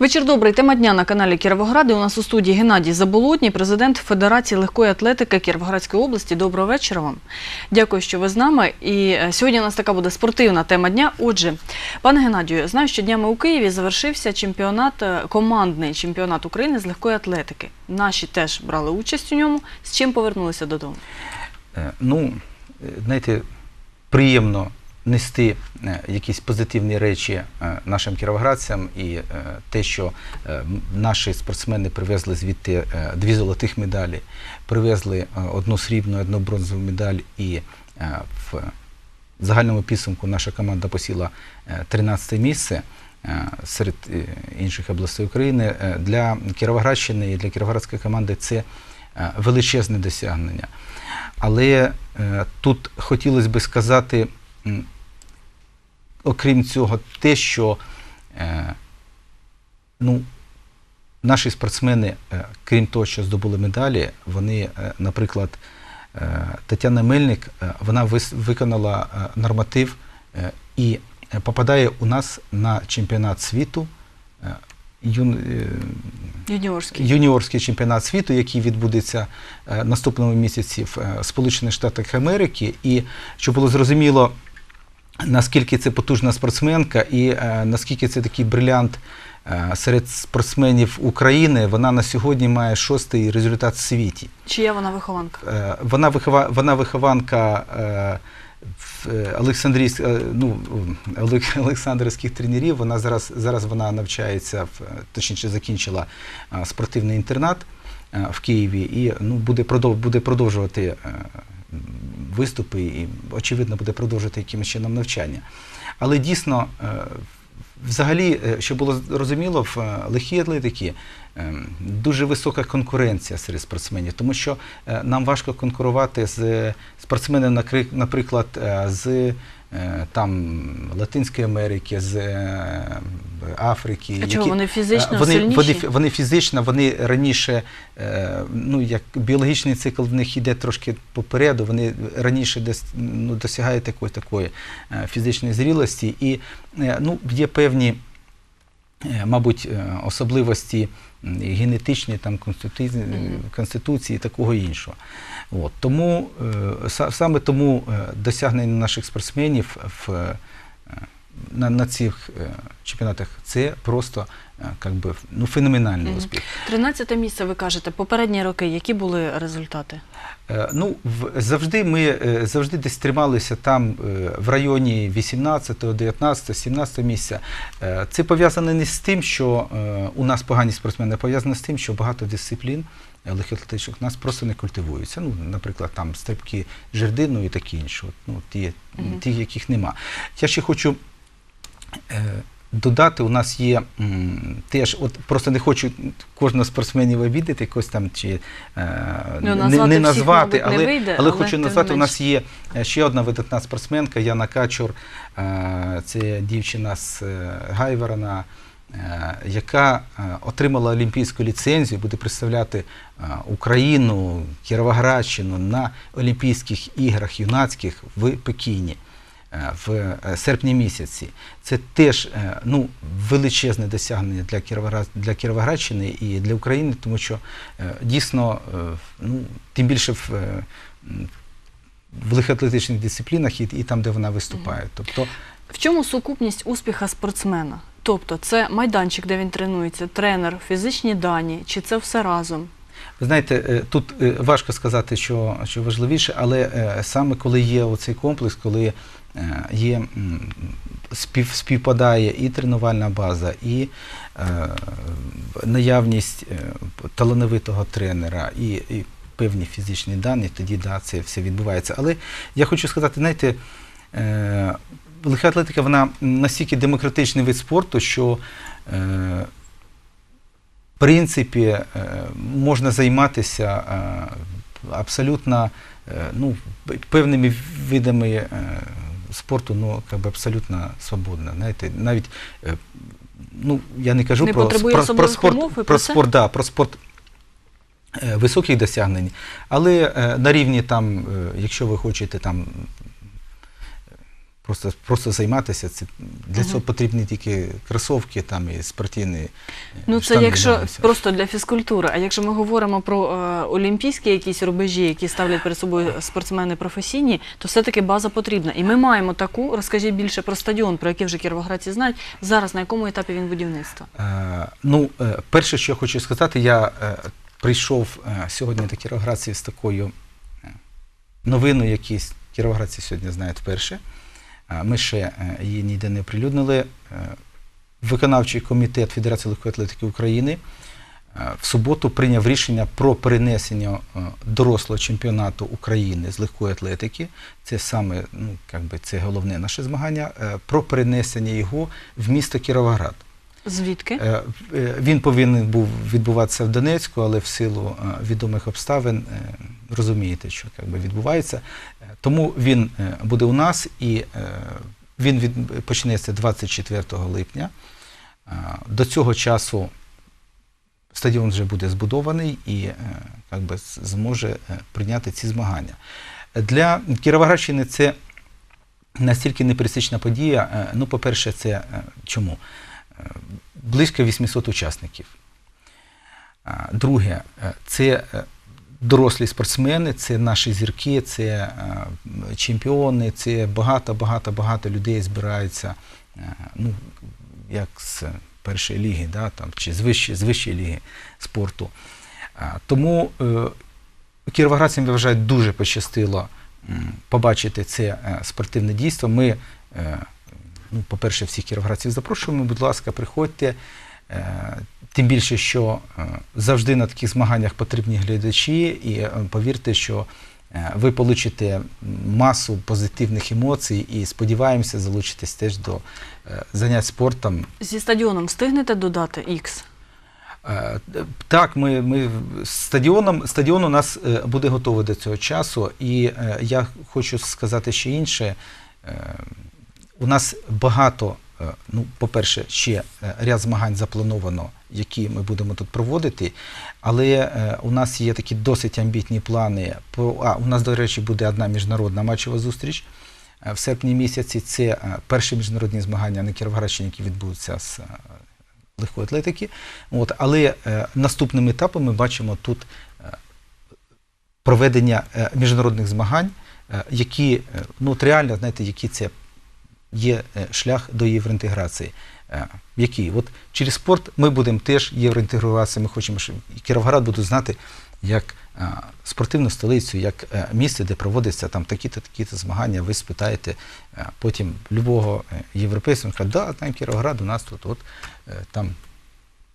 Вечір добрий. Тема дня на каналі Кіровогради. У нас у студії Геннадій Заболотній, президент Федерації легкої атлетики Кіровоградської області. Доброго вечора вам. Дякую, що ви з нами. І е, сьогодні у нас така буде спортивна тема дня. Отже, пане Геннадію, знаю, що днями у Києві завершився чемпіонат, е, командний чемпіонат України з легкої атлетики. Наші теж брали участь у ньому. З чим повернулися додому? Е, Ну, знаєте, приємно нести е, якісь позитивні речі е, нашим кіровоградцям і е, те, що наші спортсмени привезли звідти дві золотих медалі, привезли одну срібну, одну бронзову медаль і в загальному підсумку наша команда посіла 13 місце. Серед інших областей України для Кіровоградщини і для кіровоградської команди це величезне досягнення. Але тут хотілося би сказати, окрім цього, те, що е, ну, наші спортсмени, е, крім того, що здобули медалі, вони, е, наприклад, е, Тетяна Мельник, е, вона вис- виконала е, норматив е, і е, попадає у нас на чемпіонат світу. е, юн- е, Юніорський. юніорський чемпіонат світу, який відбудеться е, наступного місяці в Сполучених Штатах Америки, і щоб було зрозуміло, наскільки це потужна спортсменка і е, наскільки це такий брилянт е, серед спортсменів України, вона на сьогодні має шостий результат в світі. Чия вона вихованка? Е, Вона, вихова, вона вихованка в- Олександрійсь, е, ну, Олександрівських тренерів. Вона зараз, зараз вона навчається, точніше закінчила спортивний інтернат в Києві і ну, буде, продов, буде продовжувати виступи і, очевидно, буде продовжити якимось чином навчання. Але дійсно, е, взагалі, що щоб було зрозуміло, в е, легкій атлетики е, дуже висока конкуренція серед спортсменів, тому що е, нам важко конкурувати з спортсменами, наприклад, е, з е, там Латинської Америки, з е, Африки. А чого вони фізично Е, вони, сильніші? Вони, вони фізично, вони раніше, е, ну як біологічний цикл в них йде трошки попереду, вони раніше дос, ну, досягають такої, такої е, фізичної зрілості. І е, ну, є певні, е, мабуть, е, особливості генетичні там, конституції, конституції і такого іншого. От, тому, е, саме тому е, досягнення наших спортсменів в, е, на, на цих чемпіонатах це просто как би, ну, феноменальний Мгм. успіх. 13 місце, ви кажете, попередні роки, які були результати? Е, Ну, завжди ми е, завжди десь трималися там е, в районі 18, 19, 17 місця. Це пов'язане не з тим, що у нас погані спортсмени, а пов'язане з тим, що багато дисциплін легкоатлетичних у нас просто не культивуються. Ну, наприклад, там стрибки жердину і таке інше. Ну, ті, Мгм. ті, яких нема. Я ще хочу. Додати, у нас є теж, от просто не хочу кожного спортсменів обідати, якось там чи е, Ну, не, назвати всіх, не але, вийде, але але хочу назвати, у нас є е, ще одна видатна спортсменка Яна Качур, е, це дівчина з Гайворона, е, яка отримала олімпійську ліцензію, буде представляти Україну, Кіровоградщину на Олімпійських іграх юнацьких в Пекіні. Е, В е, серпні місяці це теж е, ну, величезне досягнення для Кіровоград для Кіровоградщини і для України, тому що дійсно, ну тим більше в, в легкоатлетичних дисциплінах і, і там, де вона виступає. Тобто В чому сукупність успіха спортсмена? Тобто це майданчик, де він тренується, тренер, фізичні дані, чи це все разом? Ви знаєте, е, тут е, важко сказати, що, що важливіше, але е, саме коли є оцей комплекс, коли є спів, співпадає і тренувальна база, і наявність талановитого тренера, і, і певні фізичні дані, тоді да, це все відбувається. Але я хочу сказати, знаєте, легка атлетика вона настільки демократичний вид спорту, що принципі е, можна займатися е, абсолютно е, ну, певними видами спорту, ну, как би абсолютно свободно. Знаєте, навіть ну, я не кажу Не про, про, про спорт, умов про про спорт, да, про спорт високих досягнень, але на рівні там, якщо ви хочете там просто, просто займатися, це, для цього потрібні тільки кросовки там, і спортивні. е, Ну, це штанги якщо все. просто для фізкультури. А якщо ми говоримо про е, олімпійські якісь рубежі, які ставлять перед собою спортсмени професійні, то все-таки база потрібна. І ми маємо таку. Розкажіть більше про стадіон, про який вже кіровоградці знають. Зараз на якому етапі він будівництва? Е, Ну, е, перше, що я хочу сказати, я е, прийшов е, сьогодні до Кіровоградців з такою е, новиною, яку кіровоградці сьогодні знають вперше. Ми ще е, її ніде не оприлюднили. Е, Виконавчий комітет Федерації легкої атлетики України е, в суботу прийняв рішення про перенесення дорослого чемпіонату України з легкої атлетики. Це саме ну, би, це головне наше змагання, про перенесення його в місто Кіровоград. Звідки? Е, е, Він повинен був відбуватися в Донецьку, але в силу е, відомих обставин розумієте, що як би, відбувається. Тому він буде у нас і він почнеться 24 липня. До цього часу стадіон вже буде збудований і е, би, зможе прийняти ці змагання. Для Кіровоградщини це настільки непересічна подія. Ну, по-перше, це чому? Близько 800 учасників. Друге, е, це е, дорослі спортсмени, це наші зірки, це е, чемпіони, це багато, багато, багато людей збираються, е, ну, як з першої ліги, да, там, чи з вищої, з вищої ліги спорту. Тому кіровоградцям, я вважаю, дуже пощастило побачити це спортивне дійство. Ми, ну, по-перше, всіх кіровоградців запрошуємо, будь ласка, приходьте. Е, Тим більше, що е, завжди на таких змаганнях потрібні глядачі, і е, повірте, що ви получите масу позитивних емоцій і сподіваємося, залучитесь теж до занять спортом Зі стадіоном встигнете додати? Е, Так, ми, ми стадіоном, стадіон у нас буде готовий до цього часу, і я хочу сказати ще інше. У нас багато, е, ну, по-перше, ще е, ряд змагань заплановано, які ми будемо тут проводити, але е, у нас є такі досить амбітні плани. А, у нас, до речі, буде одна міжнародна матчова зустріч. В серпні місяці це перші міжнародні змагання на Кіровоградщині, які відбудуться з легкої атлетики. От, але наступним етапом ми бачимо тут проведення міжнародних змагань, які ну, от реально, знаєте, які це є е, шлях до євроінтеграції. Е, Який? От через спорт ми будемо теж євроінтегруватися. Ми хочемо, щоб Кіровоград буде знати як е, спортивну столицю, як місце, де проводяться там такі-то такі-то змагання. Ви спитаєте потім любого європейського каже, да, там Кіровоград у нас тут от там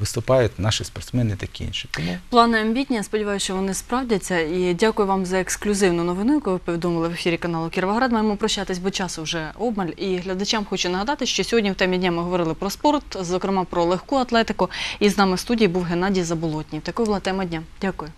виступають наші спортсмени такі інші. Плани амбітні. Я сподіваюся, що вони справдяться. І дякую вам за ексклюзивну новину, яку ви повідомили в ефірі каналу Кіровоград. Маємо прощатись, бо часу вже обмаль. І глядачам хочу нагадати, що сьогодні в темі дня ми говорили про спорт, зокрема про легку атлетику. І з нами в студії був Геннадій Заболотній. Такою була тема дня. Дякую.